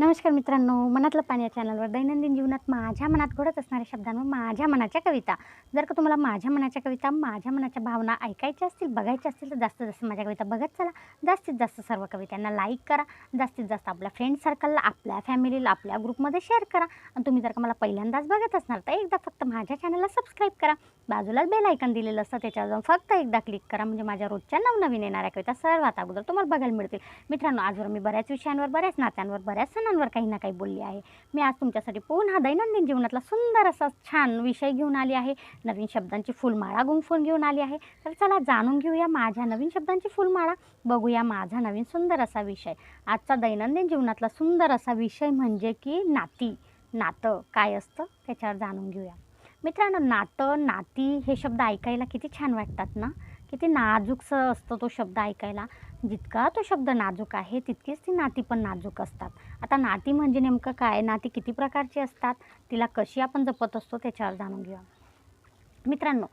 नमस्कार मित्रांनो मनातलं पाणी या चॅनलवर दैनंदिन जीवनात माझ्या मनात घडत असणाऱ्या शब्दांवर माझ्या मनाच्या कविता. जर का तुम्हाला माझ्या मनाच्या कविता माझ्या मनाच्या भावना ऐकायच्या असतील बघायच्या असतील तर जास्तीत जास्त माझ्या कविता बघत चला. जास्तीत जास्त सर्व कवितांना लाईक करा. जास्तीत जास्त आपल्या फ्रेंड सर्कलला आपल्या फॅमिलीला आपल्या ग्रुपमध्ये शेअर करा. आणि तुम्ही जर का मला पहिल्यांदाच बघत असणार तर एकदा फक्त माझ्या चॅनलला सबस्क्राईब करा. बाजूलाच बेल आयकन दिलेलं असतं त्याच्यावर जाऊन फक्त एकदा क्लिक करा. म्हणजे माझ्या रोजच्या नवनवीन येणाऱ्या कविता सर्वात अगोदर तुम्हाला बघायला मिळतील. मित्रांनो आजवर मी बऱ्याच विषयांवर बऱ्याच नात्यांवर बऱ्याच सणांवर काही ना काही बोलली आहे. मी आज तुमच्यासाठी पुन्हा दैनंदिन जीवनातला सुंदर असा छान विषय घेऊन आली आहे. नवीन शब्दांची फुलमाळा गुंफून घेऊन आली आहे. तर चला जाणून घेऊया माझ्या नवीन शब्दांची फुलमाळा. बघूया माझा नवीन सुंदर असा विषय. आजचा दैनंदिन जीवनातला सुंदर असा विषय म्हणजे की नाती. नातं. काय असतं? त्याच्यावर जाणून घेऊया. मित्रांनो नातं नाती हे शब्द ऐकायला किती छान वाटतात ना? किती नाजूकसं असतो तो शब्द ऐकायला. जितका तो शब्द नाजूक आहे तितकीच ती नाती पण नाजूक असतात. आता नाती म्हणजे नेमकं काय? नाती किती प्रकारची असतात? तिला कशी आपण जपत असतो त्याच्यावर जाणून घेऊया. मित्रांनो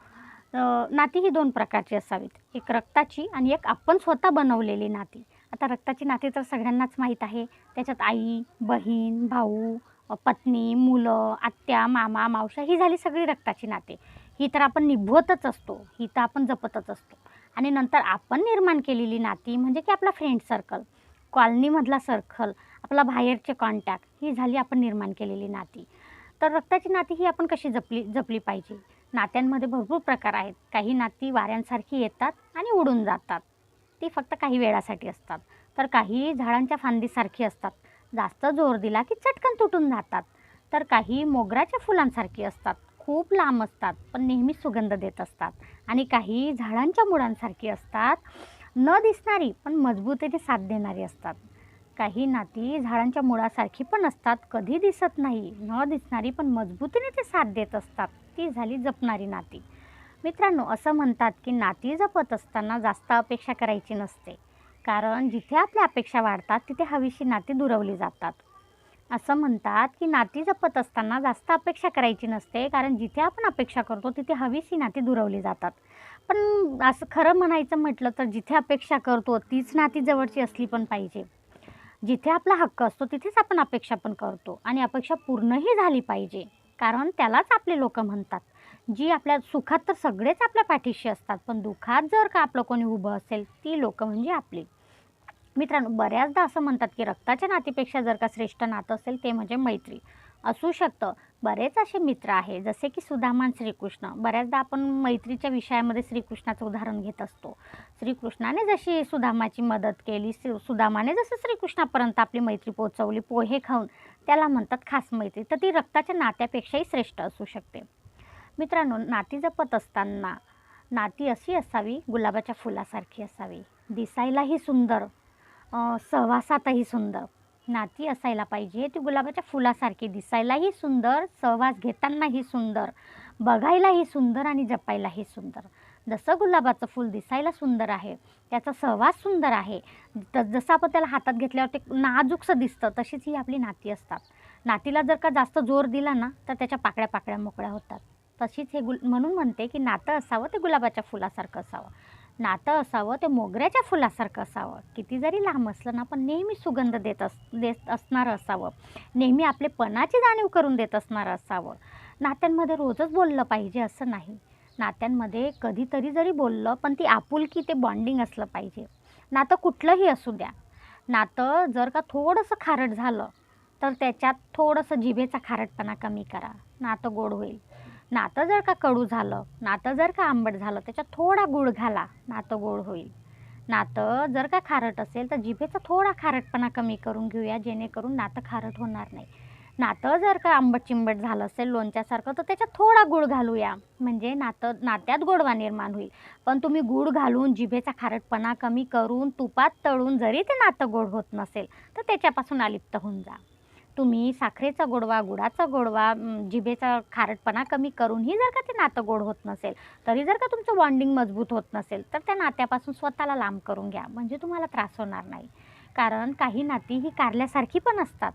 नाती ही दोन प्रकारची असावीत. एक रक्ताची आणि एक आपण स्वतः बनवलेली नाती. आता रक्ताची नाती तर सगळ्यांनाच माहीत आहे. त्याच्यात आई बहीण भाऊ पत्नी मुलं आत्या मामा मावशा ही झाली सगळी रक्ताची नाते. ही तर आपण निभवतच असतो. ही तर आपण जपतच असतो. आणि नंतर आपण निर्माण केलेली नाती म्हणजे की आपला फ्रेंड सर्कल कॉलनीमधला सर्कल आपला बाहेरचे कॉन्टॅक्ट ही झाली आपण निर्माण केलेली नाती. तर रक्ताची नाती ही आपण कशी जपली जपली पाहिजे? नात्यांमध्ये भरपूर प्रकार आहेत. काही नाती वाऱ्यांसारखी येतात आणि उडून जातात. ती फक्त काही वेळासाठी असतात. तर काही झाडांच्या फांदीसारखी असतात. जास्त जोर दिला की चटकन तुटून जातात. तर काही मोगऱ्याच्या फुलांसारखी असतात. खूप लांब असतात पण नेहमी सुगंध देत असतात. आणि काही झाडांच्या मुळांसारखी असतात. न दिसणारी पण मजबूतीने साथ देणारी असतात. काही नाती झाडांच्या मुळासारखी पण असतात. कधी दिसत नाही न दिसणारी पण मजबूतीने ते साथ देत असतात. ती झाली जपणारी नाती. मित्रांनो असं म्हणतात की नाती जपत असताना जास्त अपेक्षा करायची नसते. कारण जिथे आपल्या अपेक्षा वाढतात तिथे हवीशी नाती दुरवली जातात. असं म्हणतात की नाती जपत असताना जास्त अपेक्षा करायची नसते कारण जिथे आपण अपेक्षा करतो तिथे हवीशी नाती दुरवली जातात. पण असं खरं म्हणायचं म्हटलं तर जिथे अपेक्षा करतो तीच नाती जवळची असली पण पाहिजे. जिथे आपला हक्क असतो तिथेच आपण अपेक्षा पण करतो आणि अपेक्षा पूर्णही झाली पाहिजे. कारण त्यालाच आपले लोक म्हणतात. जी आपल्या सुखात तर सगळेच आपल्या पाठीशी असतात पण दुःखात जर का आपलं कोणी उभं असेल ती लोक म्हणजे आपली. मित्रांनो बऱ्याचदा असं म्हणतात की रक्ताच्या नातीपेक्षा जर का श्रेष्ठ नातं असेल ते म्हणजे मैत्री. असू शकतं. बरेच असे मित्र आहे जसे की सुदामान श्रीकृष्ण. बऱ्याचदा आपण मैत्रीच्या विषयामध्ये श्रीकृष्णाचं उदाहरण घेत असतो. श्रीकृष्णाने जशी सुदामाची मदत केली सुदामाने जसं श्रीकृष्णापर्यंत आपली मैत्री पोचवली पोहे खाऊन त्याला म्हणतात खास मैत्री तर ती रक्ताच्या नात्यापेक्षाही श्रेष्ठ असू शकते. मित्रांनो नाती जपत असताना नाती अशी असावी गुलाबाच्या फुलासारखी असावी. दिसायलाही सुंदर सहवासातही सुंदर. नाती असायला पाहिजे. ती गुलाबाच्या फुलासारखी दिसायलाही सुंदर सहवास घेतानाही सुंदर बघायलाही सुंदर आणि जपायलाही सुंदर. जसं गुलाबाचं फूल दिसायला सुंदर आहे त्याचा सहवास सुंदर आहे. तर जसं आपण त्याला हातात घेतल्यावर ते नाजूकसं दिसतं तशीच ही आपली नाती असतात. नातीला जर का जास्त जोर दिला ना तर त्याच्या पाकळ्या पाकळ्या मोकळ्या होतात. तशीच हे गुल म्हणून म्हणते की नातं असावं ते गुलाबाच्या फुलासारखं असावं. नातं असावं ते मोगऱ्याच्या फुलासारखं असावं. किती जरी लांब असलं ना पण नेहमी सुगंध देत अस देत असणारं असावं. नेहमी आपले पणाची जाणीव करून देत असणारं असावं. नात्यांमध्ये रोजच बोललं पाहिजे असं नाही. नात्यांमध्ये कधीतरी जरी बोललं पण ती आपुलकी ते बॉन्डिंग असलं पाहिजे. नातं कुठलंही असू द्या. नातं जर का थोडंसं खारट झालं तर त्याच्यात थोडंसं जिभेचा खारटपणा कमी करा. नातं गोड होईल. नातं जर का कडू झालं नातं जर का आंबट झालं त्याच्यात थोडा गुळ घाला नातं गोड होईल. नातं जर का खारट असेल तर जिभेचा थोडा खारटपणा कमी करून घेऊया जेणेकरून नातं खारट होणार नाही. नातं जर का आंबट चिंबट झालं असेल लोणच्यासारखं तर त्याच्यात थोडा गुळ घालूया. म्हणजे नातं नात्यात गोडवा निर्माण होईल. पण तुम्ही गुळ घालून जिभेचा खारटपणा कमी करून तुपात तळून जरी ते नातं गोड होत नसेल तर त्याच्यापासून अलिप्त होऊन जा. तुम्ही साखरेचा गोडवा गुळाचा गोडवा जिभेचा खारटपणा कमी करूनही जर का ते नातं गोड होत नसेल तरी जर का तुमचं बॉन्डिंग मजबूत होत नसेल तर त्या नात्यापासून स्वतःला लांब करून घ्या. म्हणजे तुम्हाला त्रास होणार नाही. कारण काही नाती ही कारल्यासारखी पण असतात.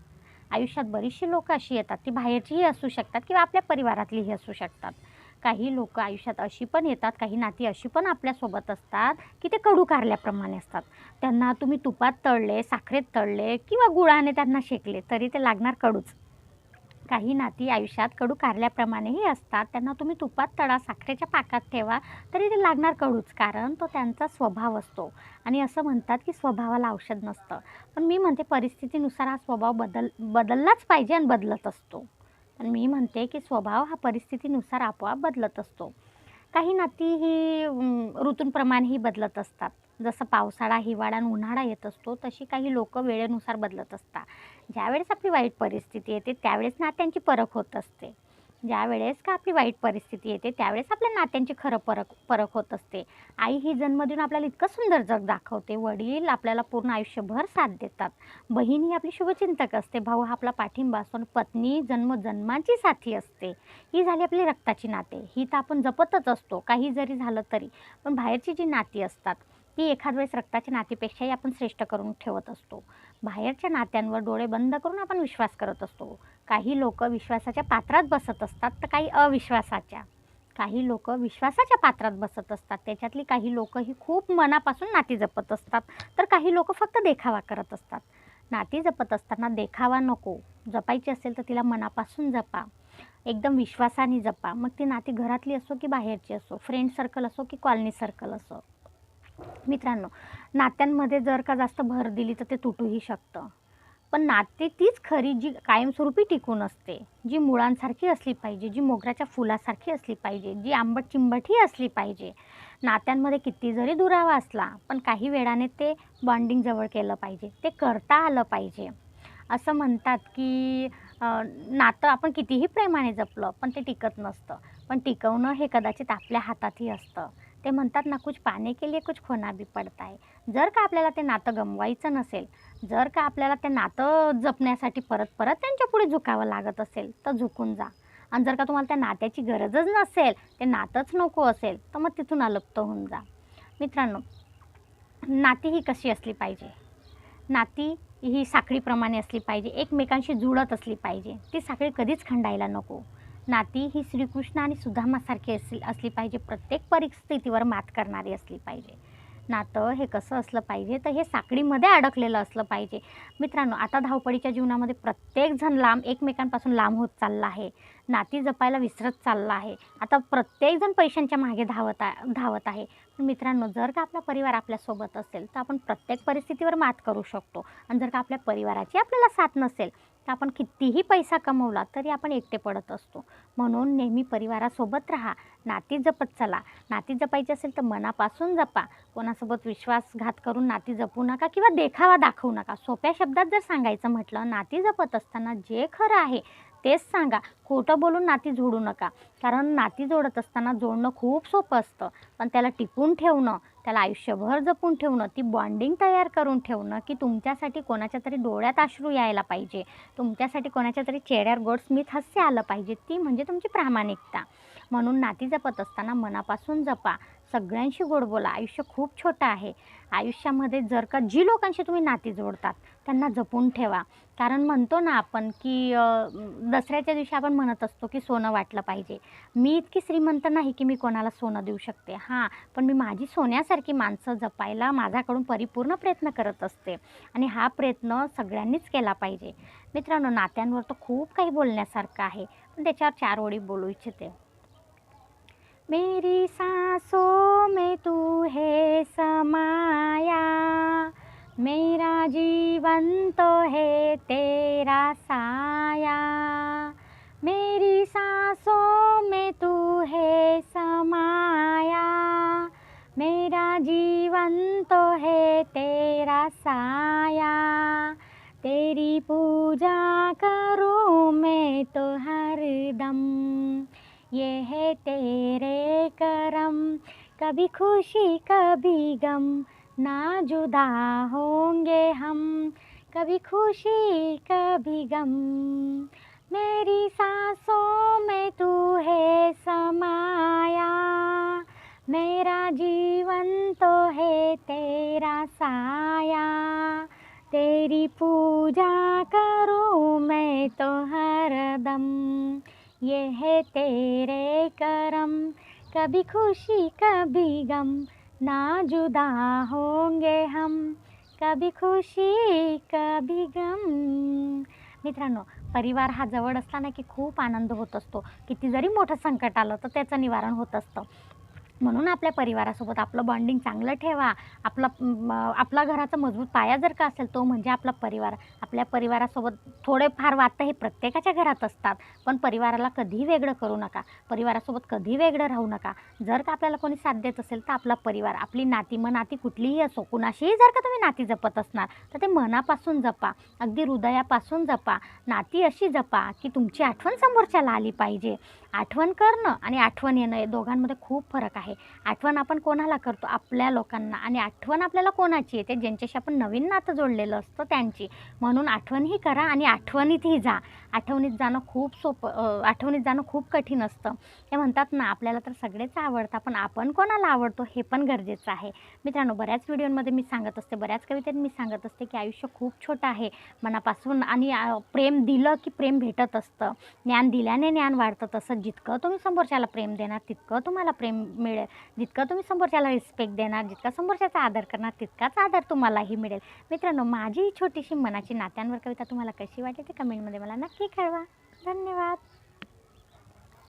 आयुष्यात बरीचशी लोकं अशी येतात ती बाहेरचीही असू शकतात किंवा आपल्या परिवारातलीही असू शकतात. काही लोक आयुष्यात अशी पण येतात काही नाती अशी पण आपल्यासोबत असतात की ते कडू कारल्याप्रमाणे असतात. त्यांना तुम्ही तुपात तळले साखरेत तळले किंवा गुळाने त्यांना शेकले तरी ते लागणार कडूच. काही नाती आयुष्यात कडू कारल्याप्रमाणेही असतात. त्यांना तुम्ही तुपात तळा साखरेच्या पाकात ठेवा तरी ते लागणार कडूच कारण तो त्यांचा स्वभाव असतो. आणि असं म्हणतात की स्वभावाला औषध नसतं. पण मी म्हणते परिस्थितीनुसार हा स्वभाव बदल बदललाच पाहिजे आणि बदलत असतो. पण मी म्हणते की स्वभाव हा परिस्थितीनुसार आपोआप बदलत असतो. काही नाती ही ऋतूंप्रमाणेही बदलत असतात. जसं पावसाळा हिवाळा आणि उन्हाळा येत असतो तशी काही लोक वेळेनुसार बदलत असतात. ज्यावेळेस आपली वाईट परिस्थिती येते त्यावेळेस नात्यांची परख होत असते. ज्यावेळेस का आपली वाईट परिस्थिती येते त्यावेळेस आपल्या नात्यांची खरं परक परख होत असते. आई ही जन्म देऊन आपल्याला इतकं सुंदर जग दाखवते. वडील आपल्याला पूर्ण आयुष्यभर साथ देतात. बहीण ही आपली शुभचिंतक असते. भाऊ हा आपला पाठिंबा असून पत्नी जन्मजन्माची साथी असते. ही झाली आपली रक्ताची नाते. ही तर आपण जपतच असतो. काही जरी झालं तरी. पण बाहेरची जी नाती असतात ती एखाद वेळेस रक्ताच्या नातीपेक्षाही आपण श्रेष्ठ करून ठेवत असतो. बाहेरच्या नात्यांवर डोळे बंद करून आपण विश्वास करत असतो. काही लोक विश्वासाच्या पात्रात बसत असतात तर काही अविश्वासाच्या. काही लोक विश्वासाच्या पात्रात बसत असतात. त्याच्यातली काही लोक ही खूप मनापासून नाती जपत असतात. तर काही लोक फक्त देखावा करत असतात. नाती जपत असताना देखावा नको. जपायची असेल तर तिला मनापासून जपा. एकदम विश्वासाने जपा. मग ती नाती घरातली असो की बाहेरची असो. फ्रेंड सर्कल असो की कॉलनी सर्कल असो. मित्रांनो नात्यांमध्ये जर का जास्त भर दिली तर ते तुटूही शकतं. पण नाते तीच खरी जी कायमस्वरूपी टिकून असते जी मुळांसारखी असली पाहिजे जी मोगऱ्याच्या फुलासारखी असली पाहिजे जी आंबट चिंबटही असली पाहिजे. नात्यांमध्ये किती जरी दुरावा असला पण काही वेळाने ते बॉन्डिंग जवळ केलं पाहिजे ते करता आलं पाहिजे. असं म्हणतात की नातं आपण कितीही प्रेमाने जपलं पण ते टिकत नसतं. पण टिकवणं हे कदाचित आपल्या हातातही असतं. ते म्हणतात ना कुछ पाने के लिए कुछ खोना भी पडता आहे जर का आपल्याला ते नातं गमवायचं नसेल जर का आपल्याला ते नातं जपण्यासाठी परत परत त्यांच्या पुढे झुकावं लागत असेल तर झुकून जा. आणि जर का तुम्हाला त्या नात्याची गरजच नसेल ते नातंच नको असेल तर मग तिथून अलप्त होऊन जा. मित्रांनो नाती ही कशी असली पाहिजे? नाती ही साखळीप्रमाणे असली पाहिजे एकमेकांशी जुळत असली पाहिजे. ती साखळी कधीच खंडायला नको. नाती ही श्रीकृष्ण आणि सुधामासारखी असली असली पाहिजे. प्रत्येक परिस्थितीवर मात करणारी असली पाहिजे. नातं हे कसं असलं पाहिजे? तर हे साखळीमध्ये अडकलेलं असलं पाहिजे. मित्रांनो आता धावपळीच्या जीवनामध्ये प्रत्येकजण लांब एकमेकांपासून लांब होत चालला आहे. नाती जपायला विसरत चालला आहे. आता प्रत्येकजण पैशांच्या मागे धावत आहे धावत आहे. पण मित्रांनो जर का आपला परिवार आपल्यासोबत असेल तर आपण प्रत्येक परिस्थितीवर मात करू शकतो. आणि जर का आपल्या परिवाराची आपल्याला साथ नसेल आपण कितीही पैसा कमवला तरी आपण एकटे पडत असतो. म्हणून नेहमी परिवारासोबत राहा. नाती जपत चला. नाती जपायची असेल तर मनापासून जपा. कोणासोबत विश्वासघात करून नाती जपू नका किंवा देखावा दाखवू नका. सोप्या शब्दात जर सांगायचं म्हटलं नाती जपत असताना जे खरं आहे तेच सांगा खोटं बोलून नाती जोडू नका. कारण नाती जोडत असताना जोडणं खूप सोपं असतं. पण त्याला टिकून ठेवणं त्याला आयुष्यभर जपून ठेवणं ती बॉन्डिंग तयार करून ठेवणं की तुमच्यासाठी कोणाच्या तरी डोळ्यात अश्रू यायला पाहिजे. तुमच्यासाठी कोणाच्या तरी चेहऱ्यावर गोड स्मित हास्य आलं पाहिजे. ती म्हणजे तुमची प्रामाणिकता. म्हणून नाती जपत असताना मनापासून जपा. सगळ्यांशी गोड बोला आयुष्य खूप छोटं आहे. आयुष्यामध्ये जर का जी लोकांशी तुम्ही नाती जोडतात त्यांना जपून ठेवा. कारण म्हणतो ना आपण की दसऱ्याच्या दिवशी आपण म्हणत असतो की सोनं वाटलं पाहिजे. मी इतकी श्रीमंत नाही की मी कोणाला सोनं देऊ शकते. हां पण मी माझी सोन्यासारखी माणसं जपायला माझ्याकडून परिपूर्ण प्रयत्न करत असते. आणि हा प्रयत्न सगळ्यांनीच केला पाहिजे. मित्रांनो नात्यांवर तर खूप काही बोलण्यासारखं आहे. पण त्याच्यावर चार ओळी बोलू इच्छिते. मेरी सांसों में तू है समाया। मेरा जीवन तो है तेरा साया। मेरी सांसों में तू है समाया। मेरा जीवन तो है तेरा साया। तेरी पूजा करूँ मैं तो हर दम। ये है तेरे करम। कभी खुशी, कभी गम, ना जुदा होंगे हम। कभी खुशी, कभी गम। मेरी सांसों में तू है समाया। मेरा जीवन तो है तेरा साया। तेरी पूजा करूँ मैं तो हरदम ये है तेरे करम। कभी खुशी कभी गम ना जुदा होंगे हम। कभी खुशी कभी गम। मित्रांनो परिवार हा जवळ असला ना की खूप आनंद होत असतो. किती जरी मोठं संकट आलं तर त्याचं निवारण होत असतं. म्हणून आपल्या परिवारासोबत आपलं बॉन्डिंग चांगलं ठेवा. आपला आपला घराचा मजबूत पाया जर का असेल तो म्हणजे आपला परिवार. आपल्या परिवारासोबत थोडेफार वाद हे प्रत्येकाच्या घरात असतात पण परिवाराला कधीही वेगळं करू नका. परिवारासोबत कधी वेगळं राहू नका. जर का आपल्याला कोणी साथ देत असेल तर आपला परिवार आपली नाती मग नाती कुठलीही असो कुणाशीही जर का तुम्ही नाती जपत असणार तर ते मनापासून जपा. अगदी हृदयापासून जपा. नाती अशी जपा की तुमची आठवण समोरच्याला आली पाहिजे. आठवण करणं आणि आठवण येणं या दोघांमध्ये खूप फरक आहे. आठवण आपण कोणाला करतो? आपल्या लोकांना. आणि आठवण आपल्याला कोणाची येते? ज्यांच्याशी आपण नवीन नातं जोडलेलं असतं त्यांची. म्हणून आठवणही करा आणि आठवणीतही जा. आठवणीत जाणं खूप सोपं आठवणीत जाणं खूप कठीण असतं. ते म्हणतात ना आपल्याला तर सगळेच आवडतं पण आपण कोणाला आवडतो हे पण गरजेचं आहे. मित्रांनो बऱ्याच व्हिडिओमध्ये मी सांगत असते बऱ्याच कवितेत मी सांगत असते की आयुष्य खूप छोटं आहे. मनापासून आणि प्रेम दिलं की प्रेम भेटत असतं. ज्ञान दिल्याने ज्ञान वाढतं तसं जितकं तुम्ही समोरच्याला प्रेम देणार तितकं तुम्हाला प्रेम मिळेल. जितकं तुम्ही समोरच्याला रिस्पेक्ट देणार जितका समोरच्याचा आदर करणार तितकाच आदर तुम्हालाही मिळेल. मित्रांनो माझी ही छोटीशी मनाची नात्यांवर कविता तुम्हाला कशी वाटते ते कमेंटमध्ये मला नक्की कळवा. धन्यवाद.